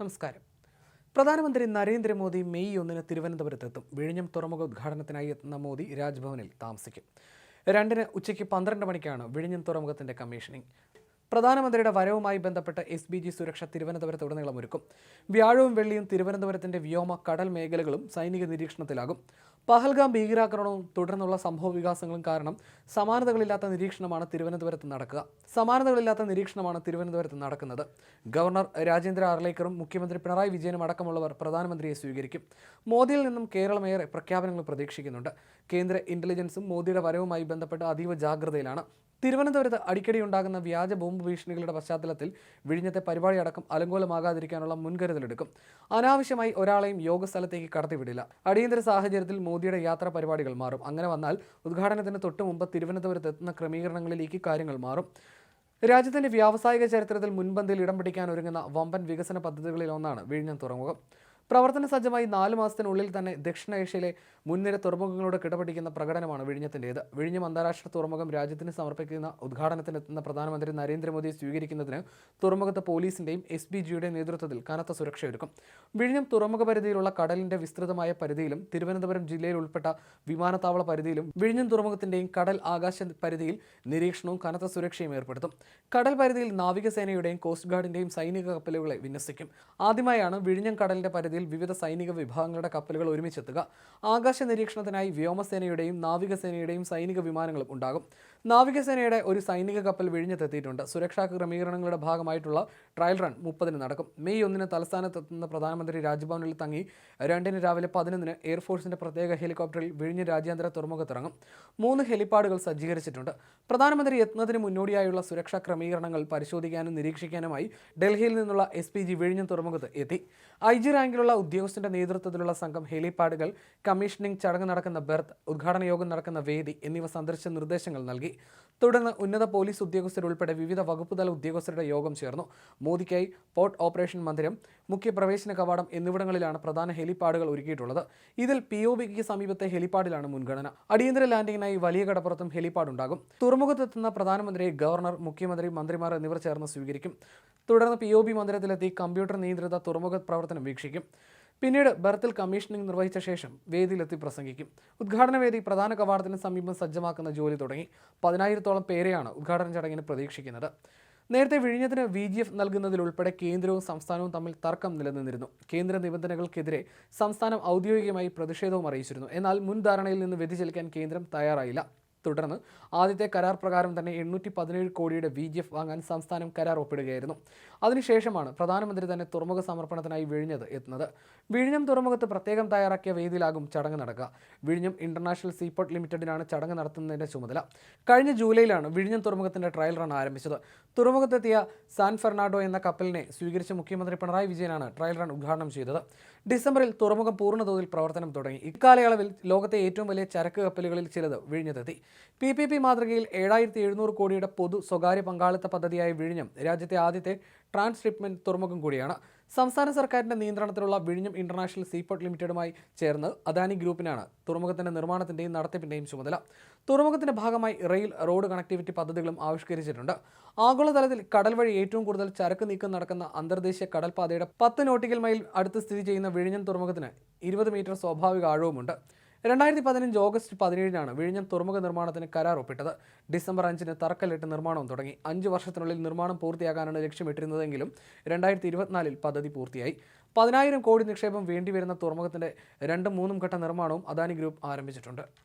നമസ്കാരം. പ്രധാനമന്ത്രി നരേന്ദ്രമോദി മെയ് ഒന്നിന് തിരുവനന്തപുരത്തെത്തും. വിഴിഞ്ഞം തുറമുഖ ഉദ്ഘാടനത്തിനായി എത്തുന്ന മോദി രാജ്ഭവനിൽ താമസിക്കും. രണ്ടിന് ഉച്ചയ്ക്ക് പന്ത്രണ്ട് മണിക്കാണ് വിഴിഞ്ഞം തുറമുഖത്തിന്റെ കമ്മീഷനിങ്. പ്രധാനമന്ത്രിയുടെ വരവുമായി ബന്ധപ്പെട്ട എസ് ബി ജി സുരക്ഷ തിരുവനന്തപുരത്ത് ഉടനീളം ഒരുക്കും വ്യാഴവും വെള്ളിയും തിരുവനന്തപുരത്തിന്റെ വ്യോമ കടൽ മേഖലകളും സൈനിക നിരീക്ഷണത്തിലാകും. പഹൽഗാം ഭീകരാക്രമണവും തുടർന്നുള്ള സംഭവ വികാസങ്ങളും കാരണം സമാനതകളില്ലാത്ത നിരീക്ഷണമാണ് തിരുവനന്തപുരത്ത് നടക്കുക. സമാനതകളില്ലാത്ത നിരീക്ഷണമാണ് തിരുവനന്തപുരത്ത് നടക്കുന്നത്. ഗവർണർ രാജേന്ദ്ര ആർലേക്കറും മുഖ്യമന്ത്രി പിണറായി വിജയനും അടക്കമുള്ളവർ പ്രധാനമന്ത്രിയെ സ്വീകരിക്കും. മോദിയിൽ നിന്നും കേരളമേറെ പ്രഖ്യാപനങ്ങൾ പ്രതീക്ഷിക്കുന്നുണ്ട്. കേന്ദ്ര ഇന്റലിജൻസും മോദിയുടെ വരവുമായി ബന്ധപ്പെട്ട് അതീവ ജാഗ്രതയിലാണ്. തിരുവനന്തപുരത്ത് അടിക്കടി ഉണ്ടാകുന്ന വ്യാജ ബോംബ് ഭീഷണികളുടെ പശ്ചാത്തലത്തിൽ വിഴിഞ്ഞത്തെ പരിപാടി അടക്കം അലങ്കോലമാകാതിരിക്കാനുള്ള മുൻകരുതലെടുക്കും അനാവശ്യമായി ഒരാളെയും യോഗസ്ഥലത്തേക്ക് കടത്തിവിടില്ല. അടിയന്തര സാഹചര്യത്തിൽ മോദിയുടെ യാത്രാ പരിപാടികൾ മാറും. അങ്ങനെ വന്നാൽ ഉദ്ഘാടനത്തിന് തൊട്ട് മുമ്പ് തിരുവനന്തപുരത്ത് എത്തുന്ന ക്രമീകരണങ്ങളിലേക്ക് കാര്യങ്ങൾ മാറും. രാജ്യത്തിന്റെ വ്യാവസായിക ചരിത്രത്തിൽ മുൻപന്തിയിൽ ഇടം പിടിക്കാൻ ഒരുങ്ങുന്ന വമ്പൻ വികസന പദ്ധതികളിലൊന്നാണ് വിഴിഞ്ഞം തുറമുഖം. പ്രവർത്തന സജ്ജമായി നാല് മാസത്തിനുള്ളിൽ തന്നെ ദക്ഷിണേഷ്യയിലെ മുൻനിര തുറമുഖങ്ങളോട് കിടപിടിക്കുന്ന പ്രകടനമാണ് വിഴിഞ്ഞത്തിന്റേത്. വിഴിഞ്ഞം അന്താരാഷ്ട്ര തുറമുഖം രാജ്യത്തിന് സമർപ്പിക്കുന്ന ഉദ്ഘാടനത്തിനെത്തുന്ന പ്രധാനമന്ത്രി നരേന്ദ്രമോദിയെ സ്വീകരിക്കുന്നതിന് തുറമുഖത്ത് പോലീസിന്റെയും എസ് ബി ജിയുടെ നേതൃത്വത്തിൽ കനത്ത സുരക്ഷയൊരുക്കും. വിഴിഞ്ഞം തുറമുഖ പരിധിയിലുള്ള കടലിന്റെ വിസ്തൃതമായ പരിധിയിലും തിരുവനന്തപുരം ജില്ലയിൽ ഉൾപ്പെട്ട വിമാനത്താവള പരിധിയിലും വിഴിഞ്ഞം തുറമുഖത്തിന്റെയും കടൽ ആകാശ പരിധിയിൽ നിരീക്ഷണവും കനത്ത സുരക്ഷയും ഏർപ്പെടുത്തും. കടൽ പരിധിയിൽ നാവികസേനയുടെയും കോസ്റ്റ് ഗാർഡിന്റെയും സൈനിക കപ്പലുകളെ വിന്യസിക്കും. ആദ്യമായാണ് വിഴിഞ്ഞം കടലിന്റെ പരിധിയിൽ വിവിധ സൈനിക വിഭാഗങ്ങളുടെ കപ്പലുകൾ ഒരുമിച്ചെത്തുക. ആകാശ നിരീക്ഷണത്തിനായി വ്യോമസേനയുടെയും നാവികസേനയുടെയും സൈനിക വിമാനങ്ങളും ഉണ്ടാകും. നാവികസേനയുടെ ഒരു സൈനിക കപ്പൽ വിഴിഞ്ഞത്തെത്തിയിട്ടുണ്ട്. സുരക്ഷാ ക്രമീകരണങ്ങളുടെ ഭാഗമായിട്ടുള്ള ട്രയൽ റൺ മുപ്പതിന് നടക്കും. മെയ് ഒന്നിന് തലസ്ഥാനത്തെത്തുന്ന പ്രധാനമന്ത്രി രാജ്ഭവനിൽ തങ്ങി രണ്ടിന് രാവിലെ പതിനൊന്നിന് എയർഫോഴ്സിന്റെ പ്രത്യേക ഹെലികോപ്റ്ററിൽ വിഴിഞ്ഞ് രാജ്യാന്തര തുറമുഖത്തിറങ്ങും. മൂന്ന് ഹെലിപ്പാഡുകൾ സജ്ജീകരിച്ചിട്ടുണ്ട്. പ്രധാനമന്ത്രി എത്തുന്നതിന് മുന്നോടിയായുള്ള സുരക്ഷാ ക്രമീകരണങ്ങൾ പരിശോധിക്കാനും നിരീക്ഷിക്കാനുമായി ഡൽഹിയിൽ നിന്നുള്ള എസ് പി ജി വിഴിഞ്ഞം തുറമുഖത്ത് എത്തി. ഐ ജി റാങ്കിലുള്ള ഉദ്യോഗസ്ഥന്റെ നേതൃത്വത്തിലുള്ള സംഘം ഹെലിപാഡുകൾ കമ്മീഷനിംഗ് ചടങ്ങ് നടക്കുന്ന ബെർത്ത് ഉദ്ഘാടന യോഗം നടക്കുന്ന വേദി എന്നിവ സന്ദർശിച്ച നിർദ്ദേശങ്ങൾ നൽകി. തുടർന്ന് ഉന്നത പോലീസ് ഉദ്യോഗസ്ഥരുൾപ്പെടെ വിവിധ വകുപ്പുതല ഉദ്യോഗസ്ഥരുടെ യോഗം ചേർന്നു. മോദിക്കായി പോർട്ട് ഓപ്പറേഷൻ മന്ദിരം മുഖ്യ പ്രവേശന കവാടം എന്നിവിടങ്ങളിലാണ് പ്രധാന ഹെലിപ്പാഡുകൾ ഒരുക്കിയിട്ടുള്ളത്. ഇതിൽ പി ഒ ബിക്ക് സമീപത്തെ ഹെലിപ്പാഡിലാണ് മുൻഗണന. അടിയന്തര ലാൻഡിങ്ങിനായി വലിയ കടപ്പുറത്തും ഹെലിപ്പാഡ് ഉണ്ടാകും തുറമുഖത്തെത്തുന്ന പ്രധാനമന്ത്രിയെ ഗവർണർ മുഖ്യമന്ത്രി മന്ത്രിമാർ എന്നിവർ ചേർന്ന് സ്വീകരിക്കും. തുടർന്ന് പി ഒ ബി മന്ദിരത്തിലെത്തി കമ്പ്യൂട്ടർ നിയന്ത്രിത തുറമുഖ പ്രവർത്തനം വീക്ഷിക്കും. പിന്നീട് ബർത്തിൽ കമ്മീഷനിംഗ് നിർവഹിച്ച ശേഷം വേദിയിലെത്തി പ്രസംഗിക്കും. ഉദ്ഘാടന വേദി പ്രധാന കവാടത്തിന് സമീപം സജ്ജമാക്കുന്ന ജോലി തുടങ്ങി. പതിനായിരത്തോളം പേരെയാണ് ഉദ്ഘാടന ചടങ്ങിന് പ്രതീക്ഷിക്കുന്നത്. നേരത്തെ വിഴിഞ്ഞത്തിന് വി ജി എഫ് നൽകുന്നതിലുൾപ്പെടെ കേന്ദ്രവും സംസ്ഥാനവും തമ്മിൽ തർക്കം നിലനിന്നിരുന്നു. കേന്ദ്ര നിബന്ധനകൾക്കെതിരെ സംസ്ഥാനം ഔദ്യോഗികമായി പ്രതിഷേധവും അറിയിച്ചിരുന്നു. എന്നാൽ മുൻ ധാരണയിൽ നിന്ന് വ്യതിചലിക്കാൻ കേന്ദ്രം തയ്യാറായില്ല. തുടർന്ന് ആദ്യത്തെ കരാർ പ്രകാരം തന്നെ എണ്ണൂറ്റി പതിനേഴ് കോടിയുടെ വി ജി എഫ് വാങ്ങാൻ സംസ്ഥാനം കരാർ ഒപ്പിടുകയായിരുന്നു. അതിനുശേഷമാണ് പ്രധാനമന്ത്രി തന്നെ തുറമുഖ സമർപ്പണത്തിനായി വിഴിഞ്ഞത് എത്തുന്നത്. വിഴിഞ്ഞം തുറമുഖത്ത് പ്രത്യേകം തയ്യാറാക്കിയ വേദിയിലാകും ചടങ്ങ് നടക്കുക. വിഴിഞ്ഞം ഇന്റർനാഷണൽ സീപോർട്ട് ലിമിറ്റഡിനാണ് ചടങ്ങ് നടത്തുന്നതിന്റെ ചുമതല. കഴിഞ്ഞ ജൂലൈയിലാണ് വിഴിഞ്ഞം തുറമുഖത്തിന്റെ ട്രയൽ റൺ ആരംഭിച്ചത്. തുറമുഖത്തെത്തിയ സാൻ ഫെർണാഡോ എന്ന കപ്പലിനെ സ്വീകരിച്ച മുഖ്യമന്ത്രി പിണറായി വിജയനാണ് ട്രയൽ റൺ ഉദ്ഘാടനം ചെയ്തത്. ഡിസംബറിൽ തുറമുഖം പൂർണതോതിൽ പ്രവർത്തനം തുടങ്ങി. ഇക്കാലയളവിൽ ലോകത്തെ ഏറ്റവും വലിയ ചരക്ക് കപ്പലുകളിൽ ചിലത് വിഴിഞ്ഞതെത്തി പി പി പി മാതൃകയിൽ ഏഴായിരത്തി എഴുന്നൂറ് കോടിയുടെ പൊതു സ്വകാര്യ പങ്കാളിത്ത പദ്ധതിയായ വിഴിഞ്ഞം രാജ്യത്തെ ആദ്യത്തെ ട്രാൻസ്ഷിപ്മെന്റ് തുറമുഖം കൂടിയാണ്. സംസ്ഥാന സർക്കാരിന്റെ നിയന്ത്രണത്തിലുള്ള വിഴിഞ്ഞം ഇന്റർനാഷണൽ സീപോർട്ട് ലിമിറ്റഡുമായി ചേർന്ന് അദാനി ഗ്രൂപ്പിനാണ് തുറമുഖത്തിന്റെ നിർമ്മാണത്തിന്റെയും നടത്തിപ്പിന്റെയും ചുമതല. തുറമുഖത്തിന്റെ ഭാഗമായി റെയിൽ റോഡ് കണക്ടിവിറ്റി പദ്ധതികളും ആവിഷ്കരിച്ചിട്ടുണ്ട്. ആഗോളതലത്തിൽ കടൽ വഴി ഏറ്റവും കൂടുതൽ ചരക്ക് നീക്കം നടക്കുന്ന അന്തർദേശീയ കടൽപാതയുടെ പത്ത് നോട്ടിക്കൽ മൈൽ അടുത്ത് സ്ഥിതി ചെയ്യുന്ന വിഴിഞ്ഞം തുറമുഖത്തിന് ഇരുപത് മീറ്റർ സ്വാഭാവിക ആഴവുമുണ്ട്. രണ്ടായിരത്തി പതിനഞ്ച് ഓഗസ്റ്റ് പതിനേഴിനാണ് വിഴിഞ്ഞം തുറമുഖ നിർമ്മാണത്തിന് കരാർ ഒപ്പിട്ടത്. ഡിസംബർ അഞ്ചിന് തറക്കല്ലിട്ട് നിർമ്മാണം തുടങ്ങി. അഞ്ച് വർഷത്തിനുള്ളിൽ നിർമ്മാണം പൂർത്തിയാക്കാനാണ് ലക്ഷ്യമിട്ടിരുന്നതെങ്കിലും രണ്ടായിരത്തി ഇരുപത്തിനാലിൽ പദ്ധതി പൂർത്തിയായി. പതിനായിരം കോടി നിക്ഷേപം വേണ്ടിവരുന്ന തുറമുഖത്തിന്റെ രണ്ടും മൂന്നും ഘട്ട നിർമ്മാണവും അദാനി ഗ്രൂപ്പ് ആരംഭിച്ചിട്ടുണ്ട്.